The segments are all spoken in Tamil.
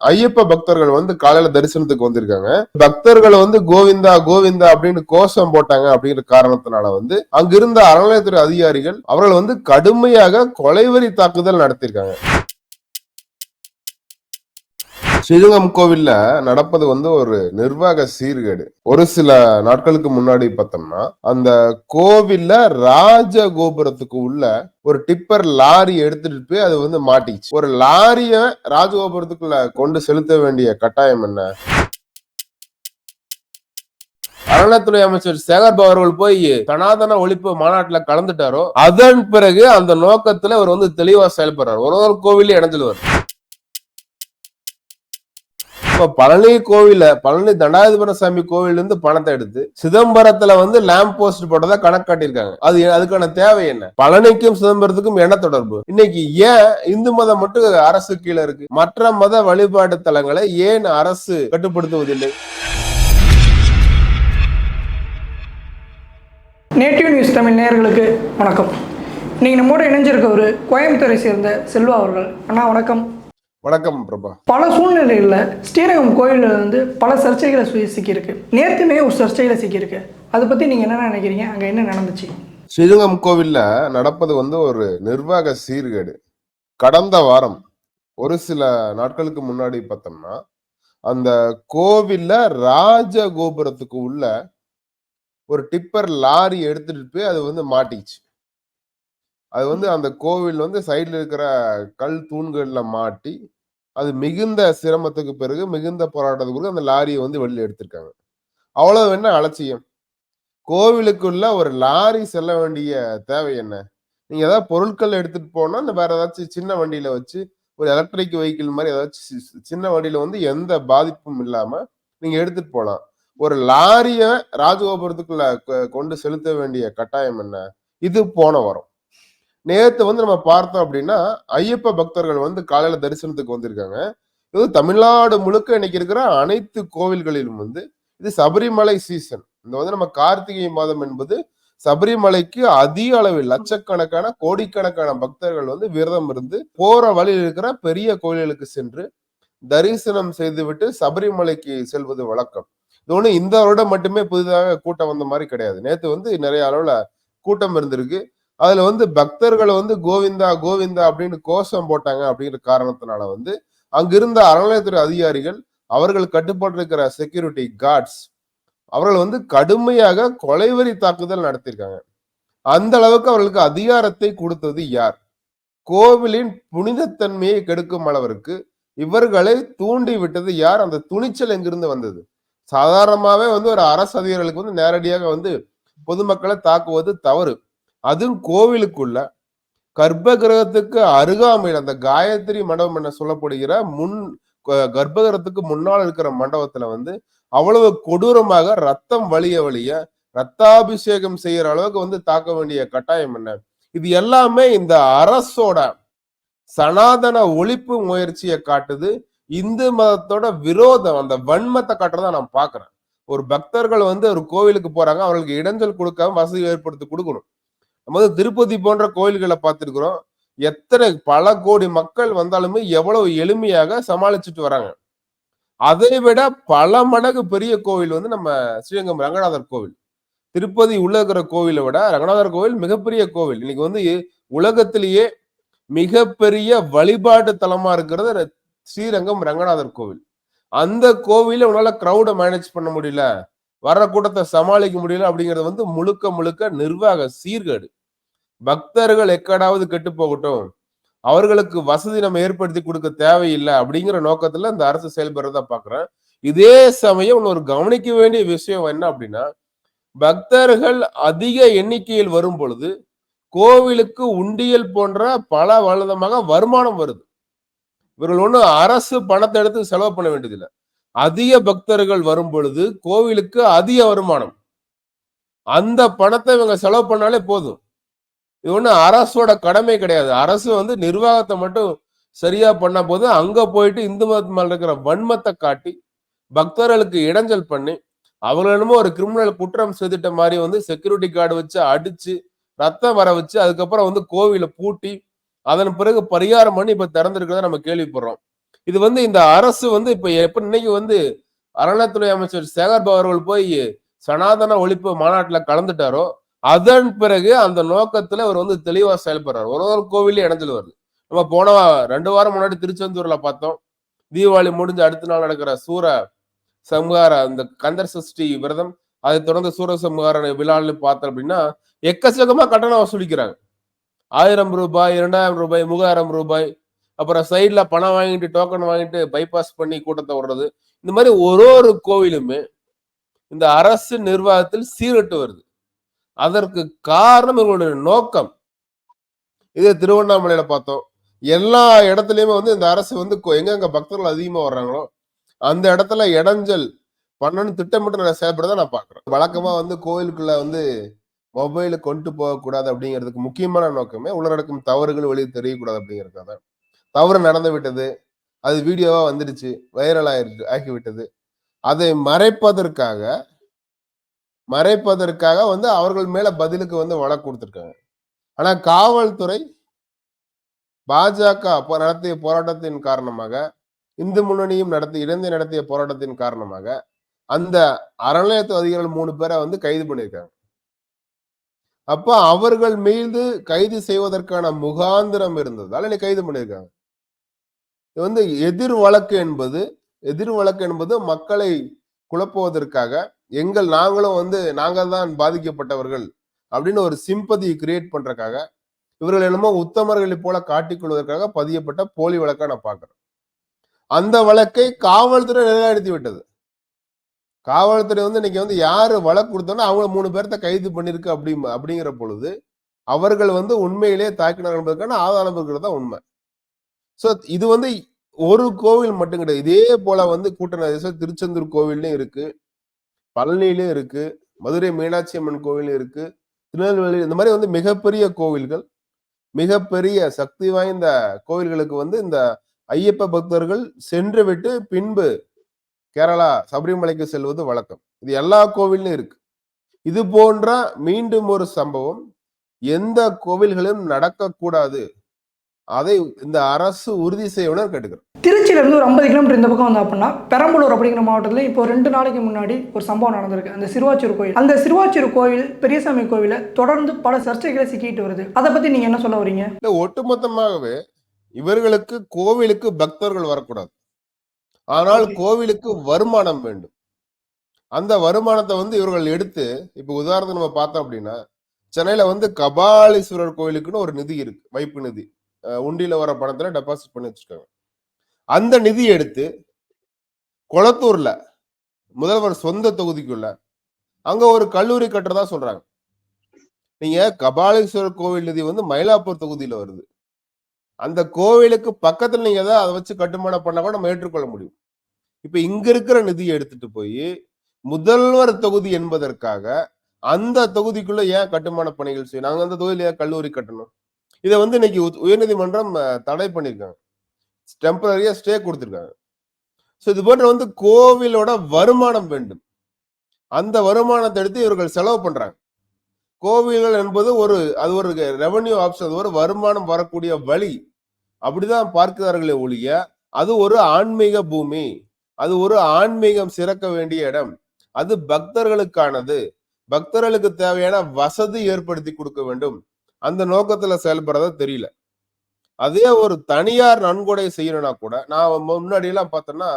ஐயப்ப பக்தர்கள் வந்து காலையில தரிசனத்துக்கு வந்திருக்காங்க. பக்தர்கள் வந்து கோவிந்தா கோவிந்தா அப்படின்னு கோஷம் போட்டாங்க அப்படிங்கிற காரணத்தினால வந்து அங்கிருந்த அறநிலையத்துறை அதிகாரிகள் அவர்கள் வந்து கடுமையாக கொலைவெறி தாக்குதல் நடத்தியிருக்காங்க. ஸ்ரீரங்கம் கோவில்ல நடப்பது வந்து ஒரு நிர்வாக சீர்கேடு. ஒரு சில நாட்களுக்கு முன்னாடி பார்த்தோம்னா அந்த கோவில்ல ராஜ கோபுரத்துக்கு உள்ள ஒரு டிப்பர் லாரி எடுத்துட்டு போய் அது வந்து மாட்டிச்சு. ஒரு லாரிய ராஜகோபுரத்துக்குள்ள கொண்டு செலுத்த வேண்டிய கட்டாயம் என்ன? அறநிலையத்துறை அமைச்சர் சேகர்பாபு அவர்கள் போய் சனாதன ஒழிப்பு மாநாட்டுல கலந்துட்டாரோ அதன் பிறகு அந்த நோக்கத்துல அவர் வந்து தெளிவா செயல்படுறாரு. ஒரு ஒரு கோவிலே இணைஞ்சிடுவார். இப்ப பழனி கோவில பழனி தண்டாயுதபுர சாமி கோவில்ல இருந்து பணத்தை எடுத்து சிதம்பரத்துல வந்து லேம்ப் போஸ்ட் போட்டதா கணக்கு காட்டியிருக்காங்க. அது அதுக்கான தேவை என்ன? பழனிக்கும் சிதம்பரத்துக்கும் என்ன தொடர்பு? இன்னைக்கு ஏன் இந்து மதம் மட்டும் அரசு கீழே இருக்கு? மற்ற மத வழிபாட்டு தலங்களை ஏன் அரசு கட்டுப்படுத்துவதில்லை? நேட்டிவ் நியூஸ் தமிழ் நேயர்களுக்கு வணக்கம். நீங்க நம்மோட இணைஞ்சிருக்கவர் கோயம்புத்தூரை சேர்ந்த செல்வா அவர்கள். அண்ணா வணக்கம். வணக்கம் பிரபா. பல சூழ்நிலைகளில் ஸ்ரீரங்கம் கோயிலில் வந்து பல சர்ச்சைகளை சிக்கியிருக்கு நேற்றுமே ஒரு சர்ச்சையில் சிக்கியிருக்கு. அதை பற்றி நீங்கள் என்ன நினைக்கிறீங்க? அங்கே என்ன நடந்துச்சு? ஸ்ரீரங்கம் கோவில்ல நடப்பது வந்து ஒரு நிர்வாக சீர்கேடு. கடந்த வாரம் ஒரு சில நாட்களுக்கு முன்னாடி பார்த்தோம்னா அந்த கோவில்ல ராஜ கோபுரத்துக்கு உள்ள ஒரு டிப்பர் லாரி எடுத்துட்டு போய் அது வந்து மாட்டிச்சு. அது வந்து அந்த கோவில் வந்து சைடுல இருக்கிற கல் தூண்கள்ல மாட்டி அது மிகுந்த சிரமத்துக்கு பிறகு மிகுந்த போராட்டத்துக்கு பிறகு அந்த லாரியை வந்து வெளியில எடுத்திருக்காங்க. அவ்வளவு என்ன அலட்சியம். கோவிலுக்குள்ள ஒரு லாரி செல்ல வேண்டிய தேவை என்ன? நீங்க ஏதாவது பொருட்கள் எடுத்துட்டு போனா இந்த வேற ஏதாச்சும் சின்ன வண்டியில வச்சு ஒரு எலக்ட்ரிக் வெஹிக்கிள் மாதிரி ஏதாச்சும் சின்ன வண்டியில வந்து எந்த பாதிப்பும் இல்லாம நீங்க எடுத்துட்டு போலாம். ஒரு லாரிய ராஜகோபுரத்துக்குள்ள கொண்டு செலுத்த வேண்டிய கட்டாயம் என்ன? இது போன வரும். நேற்று வந்து நம்ம பார்த்தோம் அப்படின்னா ஐயப்ப பக்தர்கள் வந்து காலையில தரிசனத்துக்கு வந்திருக்காங்க. இது தமிழ்நாடு முழுக்க இன்னைக்கு இருக்கிற அனைத்து கோவில்களிலும் வந்து இது சபரிமலை சீசன் இந்த வந்து நம்ம கார்த்திகை மாதம் என்பது சபரிமலைக்கு அதிக அளவில் லட்சக்கணக்கான கோடிக்கணக்கான பக்தர்கள் வந்து விரதம் இருந்து போற வழியில் இருக்கிற பெரிய கோயில்களுக்கு சென்று தரிசனம் செய்துவிட்டு சபரிமலைக்கு செல்வது வழக்கம். இது ஒன்று இந்த வருடம் மட்டுமே புதிதாக கூட்டம் வந்த மாதிரி கிடையாது. நேற்று வந்து நிறைய அளவில் கூட்டம் இருந்திருக்கு. அதுல வந்து பக்தர்களை வந்து கோவிந்தா கோவிந்தா அப்படின்னு கோஷம் போட்டாங்க அப்படிங்கிற காரணத்தினால வந்து அங்கிருந்த அறநிலையத்துறை அதிகாரிகள் அவர்கள் கட்டுப்பட்டிருக்கிற செக்யூரிட்டி கார்ட்ஸ் அவர்கள் வந்து கடுமையாக கொலைவெறி தாக்குதல் நடத்தியிருக்காங்க. அந்த அளவுக்கு அவர்களுக்கு அதிகாரத்தை கொடுத்தது யார்? கோவிலின் புனிதத்தன்மையை கெடுக்கும் அளவிற்கு இவர்களை தூண்டி விட்டது யார்? அந்த துணிச்சல் எங்கிருந்து வந்தது? சாதாரணமாவே வந்து ஒரு அரசு அதிகாரிகளுக்கு வந்து நேரடியாக வந்து பொதுமக்களை தாக்குவது தவறு. அதுவும் கோவிலுக்குள்ள. கர்ப்ப கிரகத்துக்கு அருகாமையில் அந்த காயத்ரி மண்டபம் என சொல்லப்படுகிற முன் க- கர்ப்பகிரகத்துக்கு முன்னால் இருக்கிற மண்டபத்துல வந்து அவ்வளவு கொடூரமாக ரத்தம் வலிய வழிய ரத்தாபிஷேகம் செய்யற அளவுக்கு வந்து தாக்க வேண்டிய கட்டாயம் என்ன? இது எல்லாமே இந்த அரசோட சனாதன ஒழிப்பு முயற்சியை காட்டுது. இந்து மதத்தோட விரோதம் அந்த வன்மத்தை காட்டுறதா நான் பாக்குறேன். ஒரு பக்தர்கள் வந்து ஒரு கோவிலுக்கு போறாங்க அவர்களுக்கு இடைஞ்சல் கொடுக்காம வசதி ஏற்படுத்தி கொடுக்கணும். நம்ம வந்து திருப்பதி போன்ற கோயில்களை பார்த்துருக்குறோம். எத்தனை பல கோடி மக்கள் வந்தாலுமே எவ்வளவு எளிமையாக சமாளிச்சுட்டு வராங்க. அதை விட பல மடங்கு பெரிய கோவில் வந்து நம்ம ஸ்ரீரங்கம் ரங்கநாதர் கோவில். திருப்பதி உள்ள இருக்கிற கோவிலை விட ரங்கநாதர் கோவில் மிகப்பெரிய கோவில். இன்னைக்கு வந்து உலகத்திலேயே மிகப்பெரிய வழிபாட்டு தலமா இருக்கிறது ஸ்ரீரங்கம் ரங்கநாதர் கோவில். அந்த கோவில உன்னால கிரௌட மேனேஜ் பண்ண முடியல. வர்ற கூட்டத்தை சமாளிக்க முடியல அப்படிங்கிறது வந்து முழுக்க முழுக்க நிர்வாக சீர்கேடு. பக்தர்கள் எக்கடாவது கெட்டு போகட்டும். அவர்களுக்கு வசதி நம்ம ஏற்படுத்தி கொடுக்க தேவையில்லை அப்படிங்கிற நோக்கத்துல இந்த அரசு செயல்படுறதா பாக்குறேன் இதே சமயம் ஒரு கவனிக்க வேண்டிய விஷயம் என்ன அப்படின்னா பக்தர்கள் அதிக எண்ணிக்கையில் வரும் பொழுது கோவிலுக்கு உண்டியல் போன்ற பல வலதமாக வருமானம் வருது. இவர்கள் ஒன்றும் அரசு பணத்தை எடுத்து செலவு பண்ண வேண்டியதில்லை. அதிக பக்தர்கள் வரும் பொழுது கோவிலுக்கு அதிக வருமானம். அந்த பணத்தை இவங்க செலவு பண்ணாலே போதும். இது ஒண்ணு அரசோட கடமை கிடையாது. அரசு வந்து நிர்வாகத்தை மட்டும் சரியா பண்ண போது அங்க போயிட்டு இந்து மதத்து மேல இருக்கிற வன்மத்தை காட்டி பக்தர்களுக்கு இடைஞ்சல் பண்ணி அவங்க என்னமோ ஒரு கிரிமினல் குற்றம் செய்துட்ட மாதிரி வந்து செக்யூரிட்டி கார்டு வச்சு அடிச்சு ரத்தம் வர வச்சு அதுக்கப்புறம் வந்து கோவிலை பூட்டி அதன் பிறகு பரிகாரம் பண்ணி இப்ப திறந்திருக்கிறத நம்ம கேள்விப்படுறோம். இது வந்து இந்த அரசு வந்து இப்ப எப்ப இன்னைக்கு வந்து அறநிலைத்துறை அமைச்சர் சேகர் பாபு அவர்கள் போய் சனாதன ஒழிப்பு மாநாட்டுல கலந்துட்டாரோ அதன் பிறகு அந்த நோக்கத்துல அவர் வந்து தெளிவா செயல்படுறாரு. ஒரு ஒரு கோவிலையும் இணைஞ்சல் வருது நம்ம போன ரெண்டு வாரம் முன்னாடி திருச்செந்தூர்ல பார்த்தோம். தீபாவளி முடிஞ்சு அடுத்த நாள் நடக்கிற சூர சம்ஹார அந்த கந்தர் சஷ்டி விரதம் அதை தொடர்ந்து சூர சம்ஹார விழான்னு பார்த்தோம் அப்படின்னா எக்கச்சக்கமா கட்டணம் வசூலிக்கிறாங்க. ஆயிரம் ரூபாய் இரண்டாயிரம் ரூபாய் மூவாயிரம் ரூபாய். அப்புறம் சைட்ல பணம் வாங்கிட்டு டோக்கன் வாங்கிட்டு பைபாஸ் பண்ணி கூட்டத்தை விடுறது இந்த மாதிரி ஒரு ஒரு கோவிலுமே இந்த அரசு நிர்வாகத்தில் சீரட்டு வருது. அதற்கு காரணம் இவங்களுடைய நோக்கம். இதே திருவண்ணாமலையில பார்த்தோம். எல்லா இடத்துலயுமே வந்து இந்த அரசு வந்து கொ- எங்கெங்க பக்தர்கள் அதிகமா வர்றாங்களோ அந்த இடத்துல இடைஞ்சல் பண்ணணும்னு திட்டமிட்டு நான் செயல்படுறத நான் பாக்குறேன் வழக்கமா வந்து கோயிலுக்குள்ள வந்து மொபைல கொண்டு போகக்கூடாது அப்படிங்கிறதுக்கு முக்கியமான நோக்கமே உள்ளடக்கும் தவறுகள் வெளியே தெரியக்கூடாது அப்படிங்கிறதுக்காக. தான். தவறு நடந்து விட்டது. அது வீடியோவா வந்துடுச்சு வைரல் ஆயிருக்கு ஆகிவிட்டது. அதை மறைப்பதற்காக மறைப்பதற்காக வந்து அவர்கள் மேல பதிலுக்கு வந்து வழக்கு கொடுத்திருக்காங்க. ஆனா காவல்துறை பாஜக நடத்திய போராட்டத்தின் காரணமாக இந்து முன்னணியும் நடத்தி இணைந்து நடத்திய போராட்டத்தின் காரணமாக அந்த அறநிலையத்து அதிகாரிகள் மூணு பேரை வந்து கைது பண்ணியிருக்காங்க. அப்ப அவர்கள் மீது கைது செய்வதற்கான முகாந்திரம் இருந்ததால் என்னை கைது பண்ணியிருக்காங்க. இது வந்து எதிர் வழக்கு என்பது எதிர் வழக்கு என்பது மக்களை குழப்புவதற்காக எங்கள் நாங்களும் வந்து நாங்கள் தான் பாதிக்கப்பட்டவர்கள் அப்படின்னு ஒரு சிம்பதி கிரியேட் பண்றதுக்காக இவர்கள் என்னமோ உத்தமர்களை போல காட்டிக்கொள்வதற்காக பதியப்பட்ட போலி வழக்கா நான் பார்க்கிறேன் அந்த வழக்கை காவல்துறை நிலைநிறுத்தி விட்டது. காவல்துறை வந்து இன்னைக்கு வந்து யாரு வழக்கு கொடுத்தோன்னா அவங்க மூணு பேர்த்த கைது பண்ணிருக்கு அப்படி அப்படிங்கிற பொழுது அவர்கள் வந்து உண்மையிலேயே தாக்கினார்கள் என்பதற்கான ஆதாரம் இருக்கிறது தான் உண்மை. ஸோ இது வந்து ஒரு கோவில் மட்டும் கிடையாது. இதே போல வந்து கூட்ட நெரிசல் திருச்செந்தூர் கோவில்லையும் இருக்கு. பழனிலையும் இருக்கு. மதுரை மீனாட்சி அம்மன் கோவிலும் இருக்கு. திருநெல்வேலி இந்த மாதிரி வந்து மிகப்பெரிய கோவில்கள் மிகப்பெரிய சக்தி வாய்ந்த கோவில்களுக்கு வந்து இந்த ஐயப்ப பக்தர்கள் சென்று விட்டு பின்பு கேரளா சபரிமலைக்கு செல்வது வழக்கம். இது எல்லா கோவிலும் இருக்கு. இது போன்ற மீண்டும் ஒரு சம்பவம். எந்த கோவில்களிலும் நடக்கக்கூடாது. அதை இந்த அரசு உறுதி செய்யணும்னு கேட்டுக்கிறேன் திருச்சியிலேருந்து ஒரு ஐம்பது கிலோமீட்டர் இந்த பக்கம் வந்து அப்படின்னா பெரம்பலூர் அப்படிங்கிற மாவட்டத்தில் இப்போ ரெண்டு நாளைக்கு முன்னாடி ஒரு சம்பவம் நடந்திருக்கு. அந்த சிறுவாச்சூர் கோயில். அந்த சிறுவாச்சூர் கோயில் பெரியசாமி கோவில தொடர்ந்து பல சர்ச்சைகளை சிக்கிட்டு வருது. அதை பற்றி நீங்கள் என்ன சொல்ல வரீங்க? இல்ல ஒட்டுமொத்தமாகவே இவர்களுக்கு கோவிலுக்கு பக்தர்கள் வரக்கூடாது. ஆனால். கோவிலுக்கு வருமானம் வேண்டும். அந்த வருமானத்தை வந்து இவர்கள் எடுத்து இப்ப உதாரணத்துக்கு நம்ம பார்த்தோம் அப்படின்னா சென்னையில வந்து கபாலீஸ்வரர் கோயிலுக்குன்னு ஒரு நிதி இருக்கு வைப்பு நிதி. உண்டியில வர பணத்துல டெபாசிட் பண்ணி வச்சிருக்காங்க அந்த நிதி எடுத்து குளத்தூர்ல முதல்வர் சொந்த தொகுதிக்குள்ள அங்க ஒரு கல்லூரி கட்டுறதா சொல்றாங்க. நீங்க கபாலீஸ்வரர் கோவில் நிதி வந்து மயிலாப்பூர் தொகுதியில வருது. அந்த கோவிலுக்கு பக்கத்துல நீங்க ஏதாவது அதை வச்சு கட்டுமானம் பண்ணா கூட நம்ம ஏற்றுக்கொள்ள முடியும். இப்ப இங்க இருக்கிற நிதியை எடுத்துட்டு போய் முதல்வர் தொகுதி என்பதற்காக அந்த தொகுதிக்குள்ள ஏன் கட்டுமான பணிகள் செய்யணும்? நாங்க அந்த தொகுதியில ஏன் கல்லூரி கட்டணும்? இதை வந்து இன்னைக்கு உயர்நீதிமன்றம் தடை பண்ணியிருக்காங்க. டெம்பரரியா ஸ்டே கொடுத்துருக்காங்க. ஸோ இது போன்ற வந்து கோவிலோட வருமானம் வேண்டும். அந்த வருமானத்தை எடுத்து இவர்கள் செலவு பண்றாங்க. கோவில்கள் என்பது ஒரு அது ஒரு ரெவன்யூ ஆப்ஷன் அது ஒரு வருமானம் வரக்கூடிய வழி. அப்படிதான் பார்க்கிறார்களே ஒழிய அது ஒரு ஆன்மீக பூமி. அது ஒரு ஆன்மீகம் சிறக்க வேண்டிய இடம். அது பக்தர்களுக்கானது. பக்தர்களுக்கு தேவையான வசதி ஏற்படுத்தி கொடுக்க வேண்டும். அந்த நோக்கத்துல செயல்படுறதா தெரியல. அதே ஒரு தனியார் நன்கொடை செய்யணும்னா கூட நான் முன்னாடி எல்லாம் பார்த்தேன்னா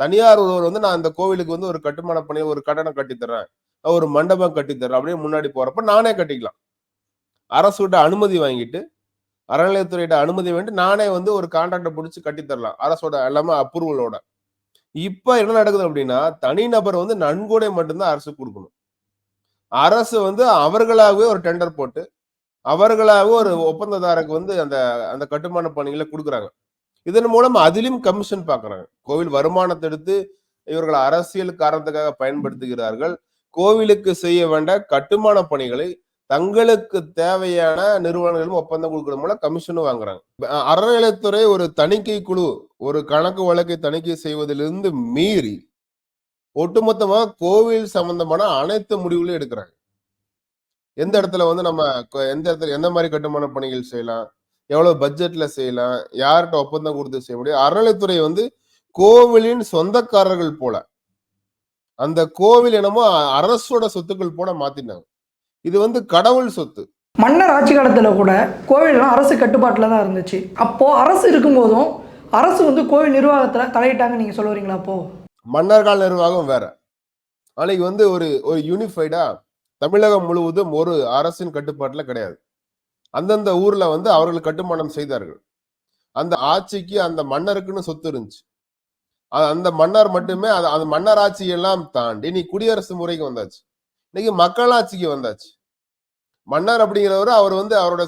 தனியார் ஒருவர் வந்து நான் அந்த கோவிலுக்கு வந்து ஒரு கட்டுமான பணி ஒரு கட்டணம் கட்டித்தரேன் ஒரு மண்டபம் கட்டித்தரேன் அப்படியே முன்னாடி போறப்ப நானே கட்டிக்கலாம். அரசுகிட்ட அனுமதி வாங்கிட்டு அறநிலையத்துறையிட்ட அனுமதி வேண்டி நானே வந்து ஒரு கான்ட்ராக்டை பிடிச்சி கட்டித்தரலாம் அரசோட எல்லாமே அப்ரூவலோட இப்ப என்ன நடக்குது அப்படின்னா தனிநபர் வந்து நன்கொடை மட்டும்தான் அரசு கொடுக்கணும். அரசு வந்து அவர்களாகவே ஒரு டெண்டர் போட்டு அவர்களாக ஒரு ஒப்பந்ததாரருக்கு வந்து அந்த அந்த கட்டுமான பணிகளை கொடுக்குறாங்க. இதன் மூலம் அதிலும் கமிஷன் பார்க்குறாங்க. கோவில் வருமானத்தை எடுத்து இவர்கள் அரசியல் காரணத்துக்காக பயன்படுத்துகிறார்கள். கோவிலுக்கு செய்ய வேண்ட கட்டுமான பணிகளை தங்களுக்கு தேவையான நிறுவனங்களும் ஒப்பந்தம் கொடுக்கறது மூலம் கமிஷனும் வாங்குறாங்க. அறநிலைத்துறை அறநிலையத்துறை ஒரு தணிக்கை குழு ஒரு கணக்கு வழக்கை தணிக்கை செய்வதிலிருந்து மீறி ஒட்டுமொத்தமாக கோவில் சம்பந்தமான அனைத்து முடிவுகளையும் எடுக்கிறாங்க. எந்த இடத்துல வந்து நம்ம கொ- எந்த இடத்துல எந்த மாதிரி கட்டுமான பணிகள் செய்யலாம்? எவ்வளவு பட்ஜெட்ல செய்யலாம்? யார்கிட்ட ஒப்பந்தம் கொடுத்து செய்ய முடியும்? அறநிலைத்துறை வந்து கோவிலின் சொந்தக்காரர்கள் போல. அந்த கோவில் என்னமோ அரசோட சொத்துக்கள் போல மாத்தினாங்க இது வந்து கடவுள் சொத்து. மன்னர் ஆட்சி காலத்தில் கூட கோவில்லாம் அரசு கட்டுப்பாட்டில் தான் இருந்துச்சு. அப்போது அரசு இருக்கும்போதும் அரசு வந்து கோவில் நிர்வாகத்தில் தலையிட்டாங்க நீங்கள் சொல்ல வரீங்களா அப்போ? மன்னர்கால நிர்வாகம் வேற. அன்னைக்கு வந்து ஒரு ஒரு யூனிஃபைடா தமிழகம் முழுவதும் ஒரு அரசின் கட்டுப்பாட்டில் கிடையாது. அந்தந்த ஊர்ல வந்து அவர்கள் கட்டுமானம் செய்தார்கள். அந்த ஆட்சிக்கு அந்த மன்னருக்குன்னு சொத்து இருந்துச்சு. அந்த மன்னர் மட்டுமே அது அந்த மன்னர் ஆட்சியெல்லாம் தாண்டி நீ குடியரசு முறைக்கு வந்தாச்சு. இன்னைக்கு மக்களாட்சிக்கு வந்தாச்சு. மன்னர் அப்படிங்கிறவர் அவர் வந்து அவரோட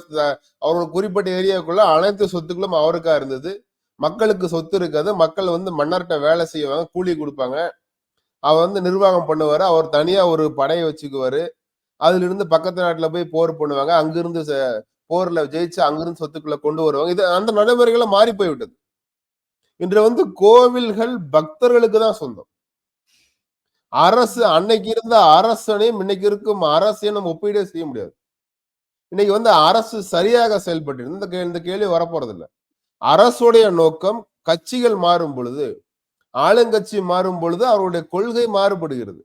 அவரோட குறிப்பிட்ட ஏரியாவுக்குள்ள அனைத்து சொத்துக்களும் அவருக்கா இருந்தது. மக்களுக்கு சொத்து இருக்காது. மக்கள் வந்து மன்னர்கிட்ட வேலை செய்வாங்க கூலி கொடுப்பாங்க. அவர் வந்து நிர்வாகம் பண்ணுவாரு. அவர் தனியா ஒரு படையை வச்சுக்குவாரு. அதுல இருந்து பக்கத்து நாட்டுல போய் போர் பண்ணுவாங்க. அங்கிருந்து ச- போர்ல ஜெயிச்சு அங்கிருந்து சொத்துக்குள்ள கொண்டு வருவாங்க. இது அந்த நடைமுறைகளை மாறி போய்விட்டது இன்று வந்து கோவில்கள் பக்தர்களுக்கு தான் சொந்தம். அரசு அன்னைக்கு இருந்த அரசனையும் இன்னைக்கு இருக்கும் அரசையும் நம்ம ஒப்பீடே செய்ய முடியாது. இன்னைக்கு வந்து அரசு சரியாக செயல்பட்டு இந்த இந்த கேள்வி வரப்போறது இல்லை அரசுடைய நோக்கம் கட்சிகள் மாறும் பொழுது ஆளுங்கட்சி மாறும் பொழுது அவருடைய கொள்கை மாறுபடுகிறது.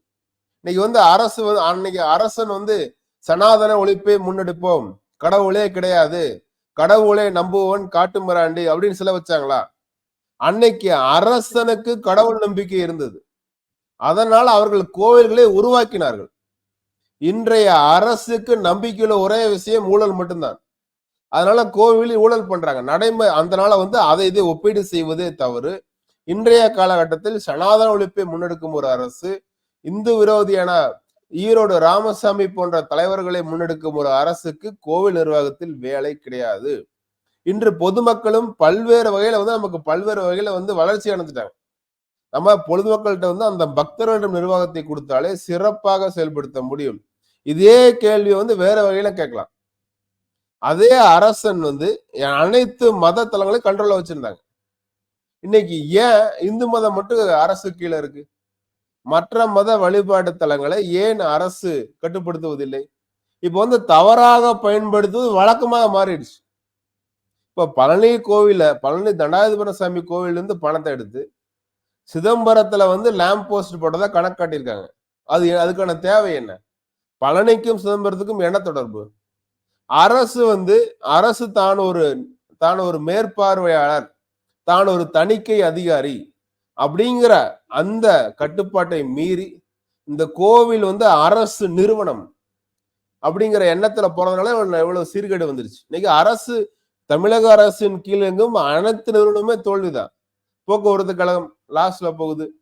இன்னைக்கு வந்து அரசு வந்து அன்னைக்கு அரசன் வந்து சனாதன ஒழிப்பை முன்னெடுப்போம். கடவுளே கிடையாது. கடவுளே நம்புவன் காட்டு மிராண்டி அப்படின்னு சில வச்சாங்களா? அன்னைக்கு அரசனுக்கு கடவுள் நம்பிக்கை இருந்தது. அதனால் அவர்கள் கோவில்களை உருவாக்கினார்கள். இன்றைய அரசுக்கு நம்பிக்கையில ஒரே விஷயம் ஊழல் மட்டும்தான். அதனால கோவிலில் ஊழல் பண்றாங்க. நடைமுறை அந்த வந்து அதை இதை ஒப்பீடு செய்வதே தவறு. இன்றைய காலகட்டத்தில் சனாதன ஒழிப்பை முன்னெடுக்கும் ஒரு அரசு இந்து விரோதியான ஈரோடு ராமசாமி போன்ற தலைவர்களை முன்னெடுக்கும் ஒரு அரசுக்கு கோவில் நிர்வாகத்தில் வேலை கிடையாது. இன்று பொதுமக்களும் பல்வேறு வகையில வந்து நமக்கு பல்வேறு வகையில வந்து வளர்ச்சி அடைஞ்சிட்டாங்க. நம்ம பொதுமக்கள்கிட்ட வந்து அந்த பக்தர்களிடம் நிர்வாகத்தை கொடுத்தாலே சிறப்பாக செயல்படுத்த முடியும். இதே கேள்வியை வந்து வேற வகையில கேட்கலாம். அதே அரசன் வந்து அனைத்து மத தலங்களையும் கண்ட்ரோல்ல வச்சிருந்தாங்க. இன்னைக்கு ஏன் இந்து மதம் மட்டும் அரசு கீழே இருக்கு? மற்ற மத வழிபாட்டு தலங்களை ஏன் அரசு கட்டுப்படுத்துவதில்லை? இப்போ வந்து தவறாக பயன்படுத்துவது வழக்கமாக மாறிடுச்சு. இப்ப பழனி கோவில பழனி தண்டாயுதபுர சாமி கோவில்ல இருந்து பணத்தை எடுத்து சிதம்பரத்துல வந்து லேம்ப் போஸ்ட் போட்டதா கணக்கு காட்டியிருக்காங்க. அது அதுக்கான தேவை என்ன? பழனிக்கும் சிதம்பரத்துக்கும் என்ன தொடர்பு? அரசு வந்து அரசு தான் ஒரு தான் ஒரு மேற்பார்வையாளர் தான் ஒரு தணிக்கை அதிகாரி அப்படிங்கிற அந்த கட்டுப்பாட்டை மீறி இந்த கோவில் வந்து அரசு நிறுவனம் அப்படிங்கிற எண்ணத்துல போறதுனால எவ்வளவு சீர்கேடு வந்துருச்சு. இன்னைக்கு அரசு தமிழக அரசின் கீழ் எங்கும் அனைத்து நிறுவனமே தோல்விதான். போக்குவரத்து கழகம் லாஸ்ட்ல போகுது.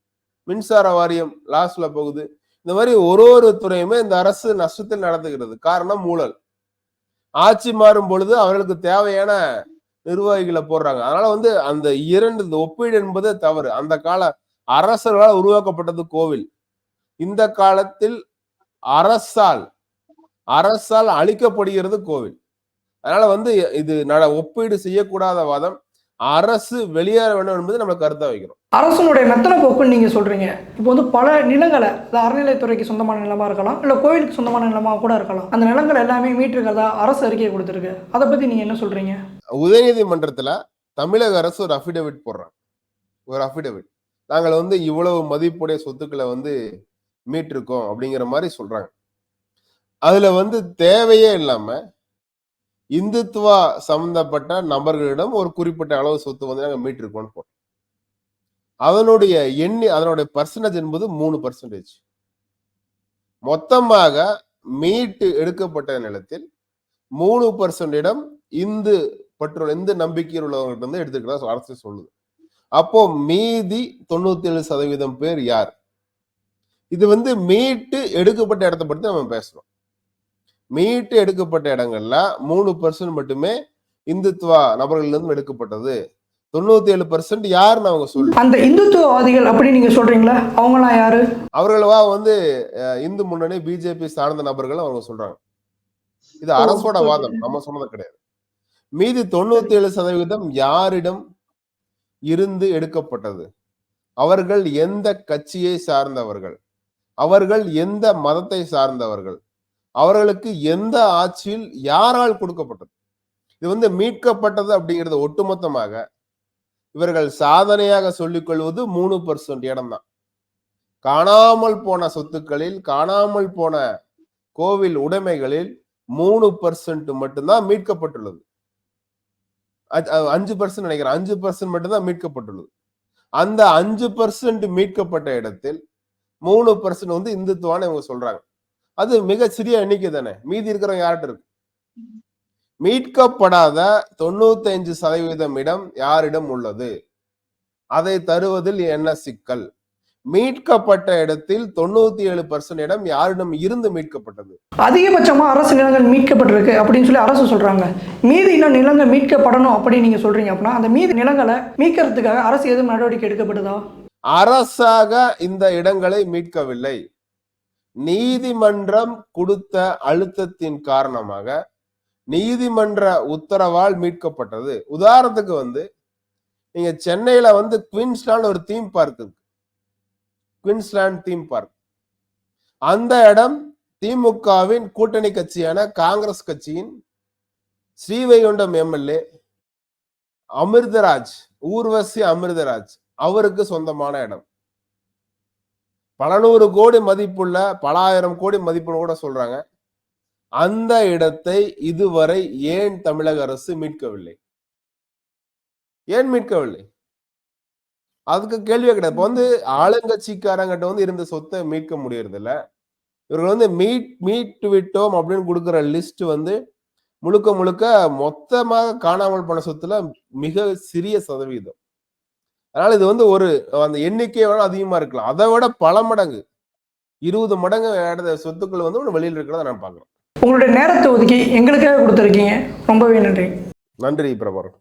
மின்சார வாரியம் லாஸ்ட்ல போகுது. இந்த மாதிரி ஒரு ஒரு துறையுமே இந்த அரசு நஷ்டத்தில் நடத்துகிறது காரணம் ஊழல். ஆட்சி மாறும் பொழுது அவர்களுக்கு தேவையான நிர்வாகிகளை போடுறாங்க. அதனால வந்து அந்த இரண்டு ஒப்பீடு என்பது தவறு. அந்த கால அரசர்களால் உருவாக்கப்பட்டது கோவில். இந்த காலத்தில் அரசால் அரசால் அழிக்கப்படுகிறது கோவில். அதனால வந்து இது நட ஒப்பீடு செய்யக்கூடாத வாதம். அரசு வெளியேற வேண்டும் என்பது நம்ம கருத்தா வைக்கிறோம். அரசனுடைய மெத்தன போக்குன்னு நீங்கள் சொல்கிறீங்க இப்போ வந்து பல நிலங்களை அறநிலைத்துறைக்கு சொந்தமான நிலமாக இருக்கலாம் இல்லை கோவிலுக்கு சொந்தமான நிலமாக கூட இருக்கலாம். அந்த நிலங்கள் எல்லாமே மீட்டிருக்கிறதா அரசு அறிக்கை கொடுத்துருக்கு. அதை பற்றி நீங்கள் என்ன சொல்கிறீங்க உதயநீதிமன்றத்துல தமிழக அரசு ஒரு அஃபிடவிட் போடுறாங்க. ஒரு அஃபிடவிட் நாங்கள் வந்து இவ்வளவு மதிப்புடைய சொத்துக்களை வந்து மீட்டிருக்கோம் அப்படிங்கிற மாதிரி சொல்றாங்க. அதுல வந்து தேவையே இல்லாம இந்துத்துவா சம்பந்தப்பட்ட நபர்களிடம் ஒரு குறிப்பிட்ட அளவு சொத்து வந்து நாங்கள் மீட்டிருக்கோம்னு போட்டோம். அதனுடைய எண்ணி அதனுடைய பர்சன்டேஜ் என்பது மூணு பர்சன்டேஜ் மொத்தமாக மீட்டு எடுக்கப்பட்ட நிலத்தில் மூணு பர்சன்டிடம் இந்து பற்றோர் இந்து நம்பிக்கையில் உள்ளவங்கள்ட்ட இருந்து எடுத்துக்கிறதா அரசு சொல்லுது. அப்போ மீதி தொண்ணூத்தி ஏழு சதவீதம் பேர் யார்? இது வந்து மீட்டு எடுக்கப்பட்ட இடத்தை பற்றி நம்ம பேசுறோம். மீட்டு எடுக்கப்பட்ட இடங்கள்ல மூணு பர்சன்ட் மட்டுமே இந்துத்துவா நபர்கள் இருந்து எடுக்கப்பட்டது. தொண்ணூத்தி ஏழு பர்சன்ட் யாருன்னு அவங்க சொல்லு அந்த இந்துத்துவவாதிகள் அப்படி நீங்கள் சொல்கிறீங்களா அவங்களாம் யாரு? அவர்களவா வந்து இந்து முன்னணி பிஜேபி சார்ந்த நபர்கள் அவங்க சொல்றாங்க. இது அரசோட வாதம். நம்ம சொன்னது கிடையாது. மீதி தொண்ணூத்தி ஏழு சதவீதம் யாரிடம் இருந்து எடுக்கப்பட்டது? அவர்கள் எந்த கட்சியை சார்ந்தவர்கள்? அவர்கள் எந்த மதத்தை சார்ந்தவர்கள்? அவர்களுக்கு எந்த ஆட்சியில் யாரால் கொடுக்கப்பட்டது? இது வந்து மீட்கப்பட்டது அப்படிங்கிறது ஒட்டுமொத்தமாக இவர்கள் சாதனையாக சொல்லிக்கொள்வது மூணு பர்சன்ட் இடம்தான். காணாமல் போன சொத்துக்களில் காணாமல் போன கோவில் உடைமைகளில் மூணு பர்சன்ட் மட்டும்தான் மீட்கப்பட்டுள்ளது. அஞ்சு பர்சன்ட் நினைக்கிறேன். அஞ்சு பர்சன்ட் மட்டும்தான் மீட்கப்பட்டுள்ளது. அந்த அஞ்சு பர்சன்ட் மீட்கப்பட்ட இடத்தில் மூணு பர்சன்ட் வந்து இந்துத்துவான்னு இவங்க சொல்றாங்க. அது மிக சிறிய எண்ணிக்கை தானே? மீதி இருக்கிறவங்க யார்கிட்ட இருக்கு? மீட்கப்படாத தொண்ணூத்தைந்து சதவீதம் இடம் யாரிடம் உள்ளது? அதை தருவதில் என்ன சிக்கல்? மீட்கப்பட்ட இடத்தில் தொண்ணூத்தி ஏழு பர்சன்ட் இடம் யாரிடம் இருந்து மீட்கப்பட்டது? அதிகபட்சமா அரசு நிலங்கள் மீட்கப்பட்டிருக்கு அப்படின்னு சொல்லி அரசு சொல்றாங்க. மீதி இன்னும் நிலங்கள் மீட்கப்படணும் அப்படின்னு நீங்க சொல்றீங்க அப்படின்னா அந்த மீதி நிலங்களை மீட்கிறதுக்காக அரசு எதுவும் நடவடிக்கை எடுக்கப்படுதா? அரசாக இந்த இடங்களை மீட்கவில்லை. நீதிமன்றம் கொடுத்த அழுத்தத்தின் காரணமாக நீதிமன்ற உத்தரவால் மீட்கப்பட்டது. உதாரணத்துக்கு வந்து நீங்க சென்னையில வந்து குவின்ஸ்லாண்ட் ஒரு தீம் பார்க் இருக்கு. குவின்ஸ்லாண்ட் தீம் பார்க் அந்த இடம் திமுகவின் கூட்டணி கட்சியான காங்கிரஸ் கட்சியின் ஸ்ரீவைகுண்டம் எம்எல்ஏ அமிர்தராஜ் ஊர்வசி அமிர்தராஜ் அவருக்கு சொந்தமான இடம். பல நூறு கோடி மதிப்புள்ள பல ஆயிரம் கோடி மதிப்புள்ள கூட சொல்றாங்க. அந்த இடத்தை இதுவரை ஏன் தமிழக அரசு மீட்கவில்லை? ஏன் மீட்கவில்லை? அதுக்கு கேள்வியே கிடையாது. இப்போ வந்து ஆளுங்கட்சிக்காரங்கிட்ட வந்து இருந்த சொத்தை மீட்க முடியறதில்ல. இவர்கள் வந்து மீட் மீட்டு விட்டோம் அப்படின்னு கொடுக்குற லிஸ்ட் வந்து முழுக்க முழுக்க மொத்தமாக காணாமல் போன சொத்துல மிக சிறிய சதவீதம். அதனால இது வந்து ஒரு அந்த எண்ணிக்கை வேணா அதிகமா இருக்கலாம். அதை விட பல மடங்கு இருபது மடங்கு இடத்த சொத்துக்கள் வந்து வெளியில இருக்கிறத நான் பாக்குறேன் உங்களுடைய நேரத்தை ஒதுக்கி எங்களுக்காக கொடுத்துருக்கீங்க. ரொம்பவே நன்றி. நன்றி பிரபாரம்